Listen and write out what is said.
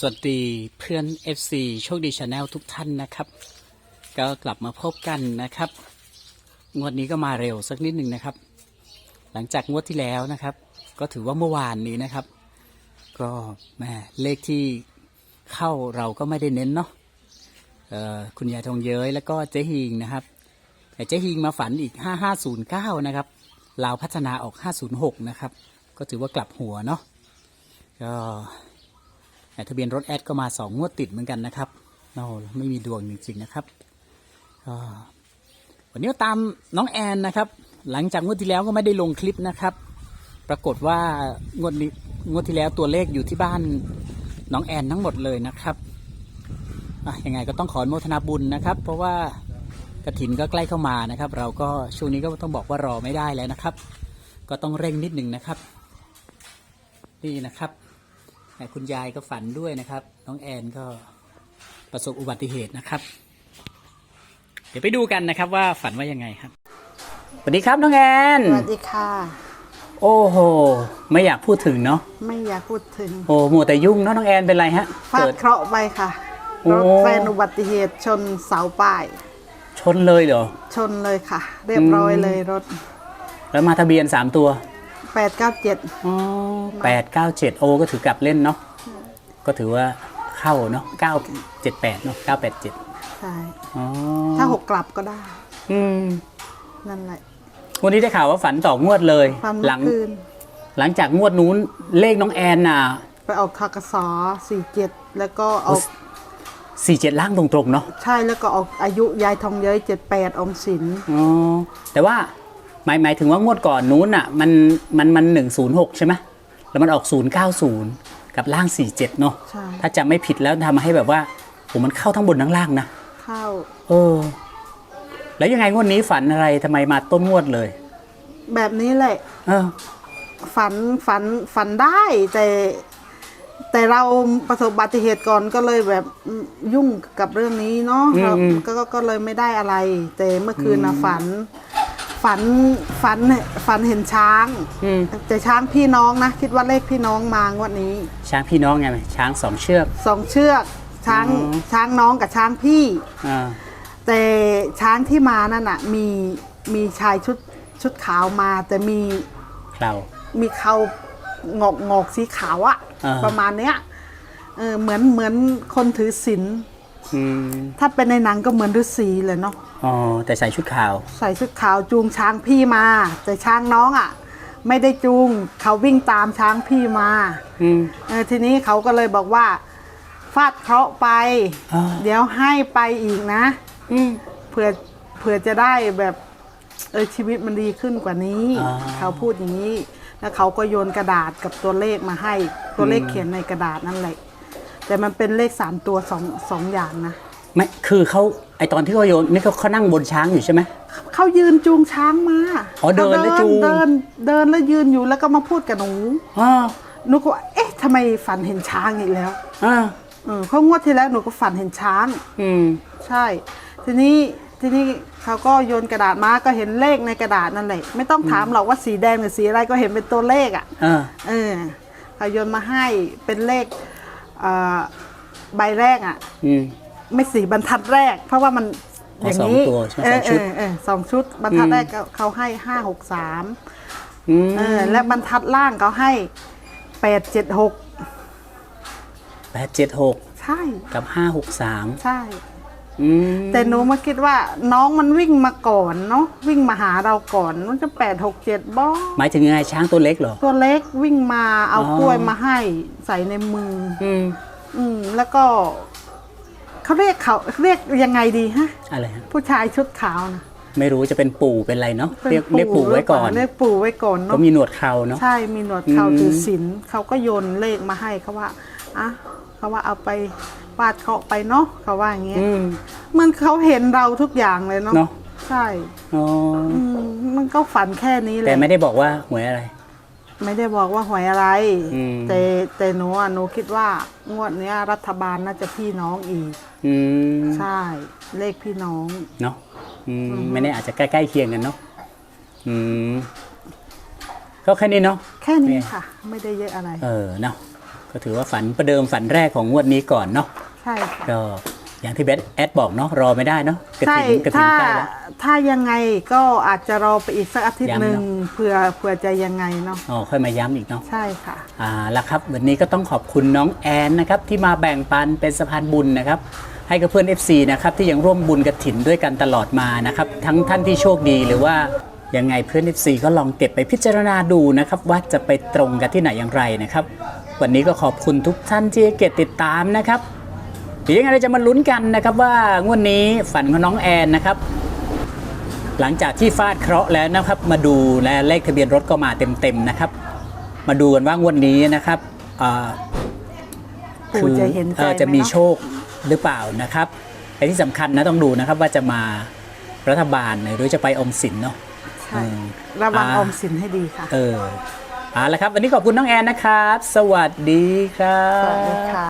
สวัสดีเพื่อน FC โชคดีชาแนลทุกท่านนะครับ ก็กลับมาพบกันนะครับ งวดนี้ก็มาเร็วสักนิดหนึ่งนะครับ หลังจากงวดที่แล้วนะครับ ก็ถือว่าเมื่อวานนี้นะครับ ก็แม่เลขที่เข้าเราก็ไม่ได้เน้นเนาะคุณยายทองเย้ยแล้วก็เจ๊ฮิงนะครับแต่เจ๊ฮิงมาฝันอีก 5509 นะครับลาวพัฒนาออก 506 นะครับ ก็ถือว่ากลับหัวเนาะก็ ทะเบียนรถแอดก็มาสองงวดติดเหมือนกันนะครับเราไม่มีดวงจริงๆนะครับวันนี้ตามน้องแอนนะครับ หลังจากงวดที่แล้วก็ไม่ได้ลงคลิปนะครับ ปรากฏว่างวดนี้งวดที่แล้วตัวเลขอยู่ที่บ้านน้องแอนทั้งหมดเลยนะครับยังไงก็ต้องขอโมทนาบุญนะครับ เพราะว่ากระถินก็ใกล้เข้ามานะครับ เราก็ช่วงนี้ก็ต้องบอกว่ารอไม่ได้แล้วนะครับ ก็ต้องเร่งนิดหนึ่งนะครับ นี่นะครับ คุณยายก็ฝันด้วยนะครับ น้องแอนก็ประสบอุบัติเหตุนะครับ เดี๋ยวไปดูกันนะครับว่าฝันว่ายังไงครับสวัสดีครับน้องแอนสวัสดีค่ะ โอ้โห ไม่อยากพูดถึงเนาะไม่อยากพูดถึง โอ้มัวแต่ยุ่งเนาะน้องแอนเป็นไรฮะฟาดเกิดเคราะห์ไปค่ะโอ้รถแฟนอุบัติเหตุชนเสาป้าย ชนเลยเหรอ ชนเลยค่ะ เรียบร้อยเลยรถ แล้วมาทะเบียนสามตัว 897อ๋อแปดเก้าเจ็ดโอก็ถือกลับเล่นเนาะก็ถือว่าเข้าเนาะเก้าเจ็ดแปดเนาะเก้าแปดเจ็ดใช่อ๋อถ้าหกกลับก็ได้ อืมนั่นแหละวันนี้ได้ข่าวว่าฝันต่องวดเลยความหเมื่ลัอคืนหลังจากงวดนู้นเลขน้องแอนน่ะ ไปออกทกส47แล้วก็ออกสี่เจ็ดล่างตรงๆเนาะใช่แล้วก็ออกอายุยายทองเย้ย78ออมสินอ๋อแต่ว่า หมายหมายถึงว่างวดก่อนนู้นอะมันมันมันหนึ่งศูนย์หกใช่ไหมแล้วมันออกศูนย์เก้าศูนย์กับล่างสี่เจ็ดเนาะใช่ ถ้าจำไม่ผิดแล้วทำให้แบบว่าผมมันเข้าทั้งบนทั้งล่างนะเข้าเออ แล้วยังไงงวดนี้ฝันอะไรทำไมมาต้นงวดเลย แบบนี้แหละ เออ ฝันฝันฝันได้แต่ แต่เราประสบอุบัติเหตุก่อนก็เลยแบบยุ่งกับเรื่องนี้เนาะอืมเราอืม ก็ก็ก็เลยไม่ได้อะไร แต่เมื่อคืนนะฝัน ฝันฝันฝันเห็นช้างอืมแต่ช้างพี่น้องนะคิดว่าเลขพี่น้องมางวดนี้ช้างพี่น้องไงช้างสองเชือก สองเชือกช้างอ๋อช้างน้องกับช้างพี่ อ่าแต่ช้างที่มานั่นน่ะมีมีชายชุดชุดขาวมา แต่มีเรา มีเขางอกงอกสีขาวอะอ่า ประมาณเนี้ยเออเหมือนเหมือนคนถือศีล อืมถ้าเป็นในหนังก็เหมือนฤาษีเลยเนาะอ๋อแต่ใส่ชุดขาว ใส่ชุดขาวจูงช้างพี่มา แต่ช้างน้องอะไม่ได้จูงเขาวิ่งตามช้างพี่มาอืม เออทีนี้เขาก็เลยบอกว่าฟาดเคราะห์ไป อ่า เดี๋ยวให้ไปอีกนะอืม เผื่อเผื่อจะได้แบบเออชีวิตมันดีขึ้นกว่านี้ อ่า เขาพูดอย่างนี้ แล้วเขาก็โยนกระดาษกับตัวเลขมาให้ตัวเลขเขียนในกระดาษนั่นแหละ แต่มันเป็นเลขสามตัวสองสองอย่างนะไม่คือเขาไอตอนที่เขาโยนนี่เขาเขานั่งบนช้างอยู่ใช่ไหม เขายืนจูงช้างมาอ๋อเดินแล้วจูง เดินเดินแล้วยืนอยู่แล้วก็มาพูดกับหนูอ๋อหนูก็ว่าเอ๊ะทำไมฝันเห็นช้างอีกแล้วอ่าเออเพราะงวดที่แล้วหนูก็ฝันเห็นช้าง อืม ใช่ ทีนี้ทีนี้เขาก็โยนกระดาษมาก็เห็นเลขในกระดาษนั่นแหละไม่ต้องถามหรอกว่าสีแดงหรือสีอะไรก็เห็นเป็นตัวเลขอะอ่าเออเขาโยนมาให้เป็นเลขเอ่อใบแรกอะอืม ไม่สีบรรทัดแรก เพราะว่ามันอ๋ออย่างนี้สองตัวใช่ไหมเอสองชุดเอเออสองชุดบรรทัดอืมแรกเขาเขาให้ห้าหกสามอืมเออและบรรทัดล่างเขาให้แปดเจ็ดหกแปดเจ็ดหกใช่ กับห้าหกสามใช่ อืมแต่หนูมาคิดว่าน้องมันวิ่งมาก่อนเนาะวิ่งมาหาเราก่อนมันจะแปดหกเจ็ดบ้อหมายถึงยังไงช้างตัวเล็กเหรอ ตัวเล็กวิ่งมาเอาอ๋อ กล้วยมาให้ใส่ในมือ อืมอืมแล้วก็เขาเรียกเขาเรียกยังไงดีฮะ อะไรฮะผู้ชายชุดขาวนะไม่รู้จะเป็นปู่เป็นอะไรเนาะป็นเรียกเรียกปู่ไว้ก่อนเรียกปู่ไว้ก่อนก็เนาะมีหนวดเคราเนาะ ใช่มีหนวดเขาอืม ถือศีลเขาก็โยนเลขมาให้เขาว่าอะเขาว่าเอาไป วาดเคราะห์ไปเนาะเขาว่าอย่างเงี้ยอืม มันเขาเห็นเราทุกอย่างเลยเนาะเนาะ ใช่อ๋ออืมมันก็ฝันแค่นี้แหแต่ละไม่ได้บอกว่าหวยอะไร ไม่ได้บอกว่าหวยอะไร อืม แต่แต่หนูอะหนูคิดว่างวดเนี้ย รัฐบาลน่าจะพี่น้องอีก อืมใช่ เลขพี่น้อง เนาะอืมไม่แน่อาจจะใกล้ๆเคียงกันเนาะอืมก็แค่นี้เนาะ แค่นี้ค่ะ ไม่ได้เยอะอะไร เออเนาะก็ก็ถือว่าฝันประเดิมฝันแรกของงวดนี้ก่อนเนาะ ใช่ค่ะก็อย่างที่เบสแอดบอกเนาะรอไม่ได้เนาะกระใช่ถิ่นกระถิ่นถ้าใกล้แล้ว ถ้ายังไงก็อาจจะรอไปอีกสักอาทิตย์ย้ำหนึ่งเนอะ เผื่อเผื่อจะยังไงเนาะอ๋อค่อยมาย้ำอีกเนาะ ใช่ค่ะ อ่าละครับ วันนี้ก็ต้องขอบคุณน้องแอนนะครับ ที่มาแบ่งปันเป็นสะพานบุญนะครับ ให้กับเพื่อน FC นะครับ ที่ยังร่วมบุญกระถินด้วยกันตลอดมานะครับ ทั้งท่านที่โชคดีหรือว่ายังไงเพื่อน FC ก็ลองเก็บไปพิจารณาดูนะครับ ว่าจะไปตรงกันที่ไหนอย่างไรนะครับ วันนี้ก็ขอบคุณทุกท่านที่ให้เกียรติติดตามนะครับ เดี๋ยวยังไงเราจะมาลุ้นกันนะครับว่างวดนี้ฝันของน้องแอนนะครับ หลังจากที่ฟาดเคราะห์แล้วนะครับ มาดูและเลขทะเบียนรถก็มาเต็มๆนะครับ มาดูกันว่างวดนี้นะครับอ่าปู่จะเห็นใจอ่อไหมจะมีเนอะโชคหรือเปล่านะครับแต่ที่สำคัญนะต้องดูนะครับว่าจะมารัฐบาลหรือจะไปออมสินเนาะ ใช่อืมระวังอ่า ออมสินให้ดีค่ะ เออเอาละครับ วันนี้ขอบคุณน้องแอนนะครับ สวัสดีครัสวัสดีบค่ะ